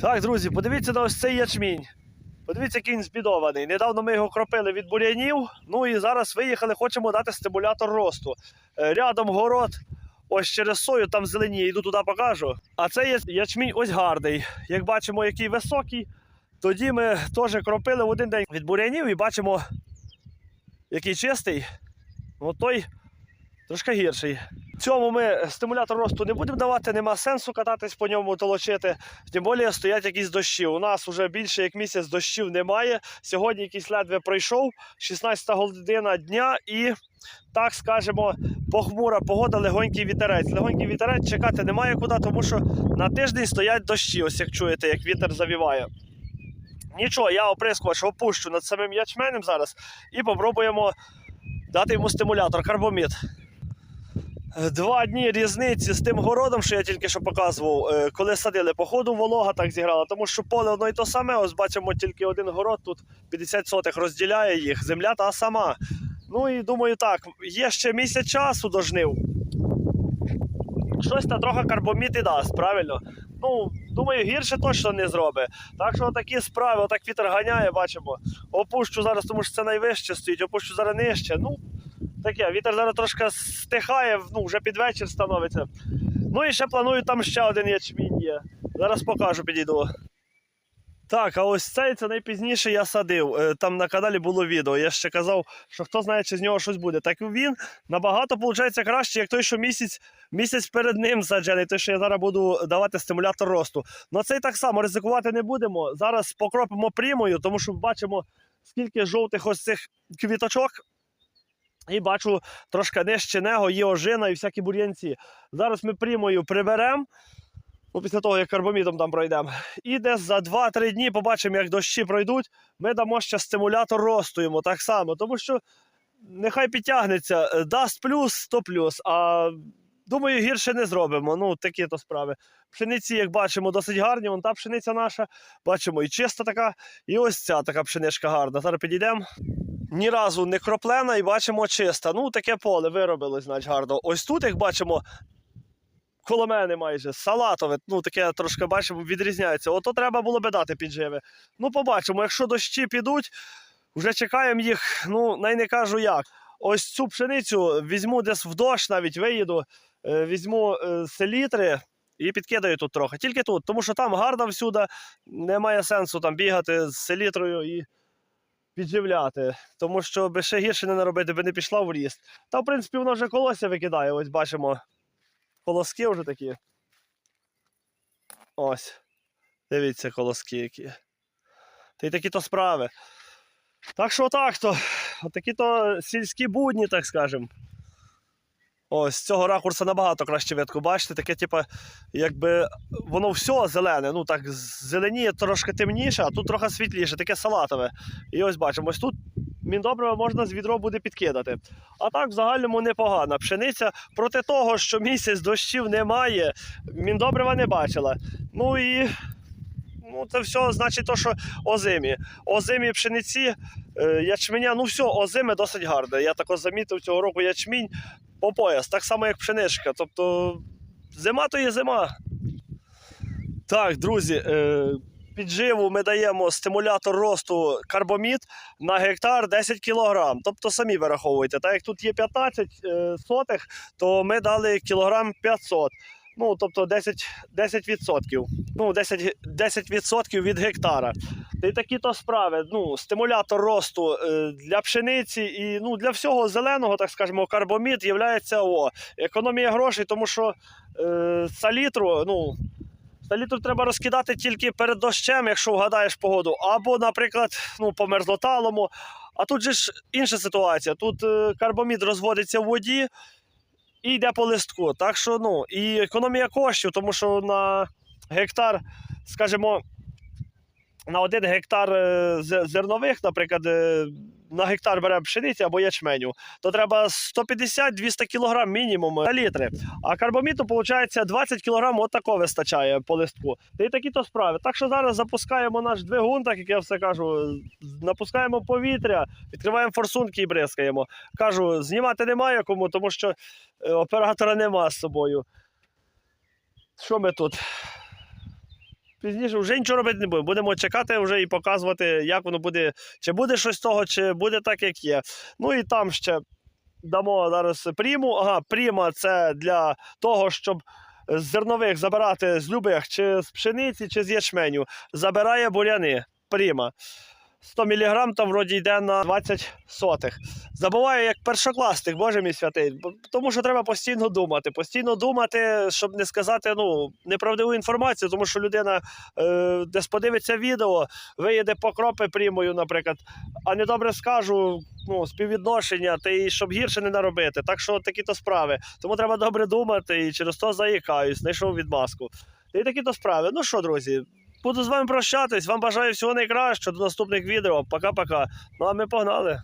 Так, друзі, подивіться на ось цей ячмінь. Подивіться, який він збідований. Недавно ми його кропили від бур'янів. Ну і зараз виїхали, хочемо дати стимулятор росту. Е, Рядом город, ось через сою, там зеленіє, йду туди покажу. А цей ячмінь ось гарний. Як бачимо, який високий. Тоді ми теж кропили в один день від бур'янів і бачимо, який чистий. От той трошки гірший. Цьому ми стимулятор росту не будемо давати, нема сенсу кататись по ньому, толочити. Тим більше стоять якісь дощі. У нас вже більше як місяць дощів немає. Сьогодні якийсь ледве пройшов, 16 година дня і. Так скажемо, похмура погода, легонький вітерець. Легонький вітерець чекати немає куди, тому що на тиждень стоять дощі. Ось як чуєте, як вітер завіває. Нічого, я оприскувач опущу над самим ячменем зараз і попробуємо дати йому стимулятор, карбомід. Два дні різниці з тим городом, що я тільки що показував, е, коли садили, походу волога так зіграла, тому що поле одно і то саме. Ось бачимо тільки один город, тут 50 сотих розділяє їх, земля та сама. Ну і думаю, так, є ще місяць часу до жнив. Щось та трохи карбомід і дасть, правильно? Ну, думаю, гірше точно не зробить. Так що такі справи, отак вітер ганяє, бачимо. Опущу зараз, тому що це найвище стоїть, опущу зараз нижче. Ну, таке, вітер зараз трошки стихає, ну, вже під вечір становиться. Ну і ще планую, там ще один ячмінь є. Зараз покажу, підійду. Так, а ось цей це найпізніше я садив. Е, Там на каналі було відео. Я ще казав, що хто знає, чи з нього щось буде. Так він набагато виходить краще, як той, що місяць, місяць перед ним саджений, той, що я зараз буду давати стимулятор росту. Ну цей так само ризикувати не будемо. Зараз покропимо прімою, тому що бачимо, скільки жовтих ось цих квіточок. І бачу, трошки нижче него є ожина і всякі бур'янці. Зараз ми прімою приберемо. Ну, після того, як карбомідом там пройдемо. І десь за 2-3 дні побачимо, як дощі пройдуть, ми дамо ще стимулятор росту йому так само. Тому що нехай підтягнеться, дасть плюс, то плюс. А думаю, гірше не зробимо. Ну, такі то справи. Пшениці, як бачимо, досить гарні. Вон та пшениця наша. Бачимо, і чиста така, і ось ця така пшеничка гарна. Зараз підійдемо. Ні разу не кроплена і бачимо чиста. Ну, таке поле виробилось, значить, гарно. Ось тут, як бачимо, коло мене майже салатове, ну таке трошки бачимо, відрізняється. Ото треба було би дати підживи. Ну, побачимо, якщо дощі підуть, вже чекаємо їх, ну, най не кажу як. Ось цю пшеницю візьму десь в дощ, навіть виїду, е, візьму е, селітри. І підкидаю тут трохи. Тільки тут, тому що там гарно всюди, немає сенсу там бігати з селітрою і підживляти. Тому що би ще гірше не наробити, би не пішла в ріст. Та, в принципі, воно вже колосся викидає. Ось бачимо, колоски вже такі. Ось. Дивіться, колоски які. Та й такі то справи. Так що так то. Такі то сільські будні, так скажемо. Ось з цього ракурсу набагато краще видко. Бачите, таке, типу, якби воно все зелене. Ну так, зеленіє трошки темніше, а тут трохи світліше, таке салатове. І ось бачимо, ось тут міндобрива можна з відро буде підкидати. А так в загальному непогана. Пшениця проти того, що місяць дощів немає, міндобрива не бачила. Ну і ну, це все значить, то, що озимі. Озимі пшениці, ячменя, ну все, озиме досить гарне. Я також замітив цього року ячмінь по пояс, так само, як пшеничка. Тобто зима то є зима. Так, друзі, е, підживу ми даємо стимулятор росту карбомід на гектар 10 кг. Тобто самі вираховуйте. Так як тут є 15 е, сотих, то ми дали кілограм 500. Ну, тобто 10, 10%. Ну, 10, 10% від гектара. Й такі то справи. Ну, стимулятор росту е, для пшениці і ну, для всього зеленого, так скажемо, карбомід є о, економія грошей, тому що е, салітру, ну, салітру треба розкидати тільки перед дощем, якщо вгадаєш погоду, або, наприклад, ну, по мерзлоталому. А тут же ж інша ситуація. Тут е, карбомід розводиться в воді і йде по листку. Так що, ну, і економія коштів, тому що на гектар, скажімо, на один гектар е, зернових, наприклад, е, на гектар беремо пшениці або ячменю, то треба 150-200 кг мінімум на літри. А карбоміту, виходить, 20 кг от такого вистачає по листку. Та й такі то справи. Так що зараз запускаємо наш двигун, так як я все кажу, напускаємо повітря, відкриваємо форсунки і бризкаємо. Кажу, знімати немає кому, тому що е, оператора нема з собою. Що ми тут? Пізніше вже нічого робити не будемо. Будемо чекати вже і показувати, як воно буде, чи буде щось з того, чи буде так, як є. Ну і там ще дамо зараз пріму. Ага, пріма це для того, щоб з зернових забирати з любих, чи з пшениці, чи з ячменю. Забирає буряни. Пріма. 100 мг там вроді йде на 20 сотих. Забуваю як першокласник, боже мій святий. Тому що треба постійно думати. Постійно думати, щоб не сказати ну, неправдиву інформацію, тому що людина е, десь подивиться відео, виїде по кропи прімою, наприклад, а недобре скажу, ну, співвідношення, та і щоб гірше не наробити. Так що такі то справи. Тому треба добре думати і через то заїкаюсь, знайшов відмазку. І такі то справи. Ну що, друзі, буду з вами прощатись. Вам бажаю всього найкращого. До наступних відео. Пока-пока. Ну а ми погнали.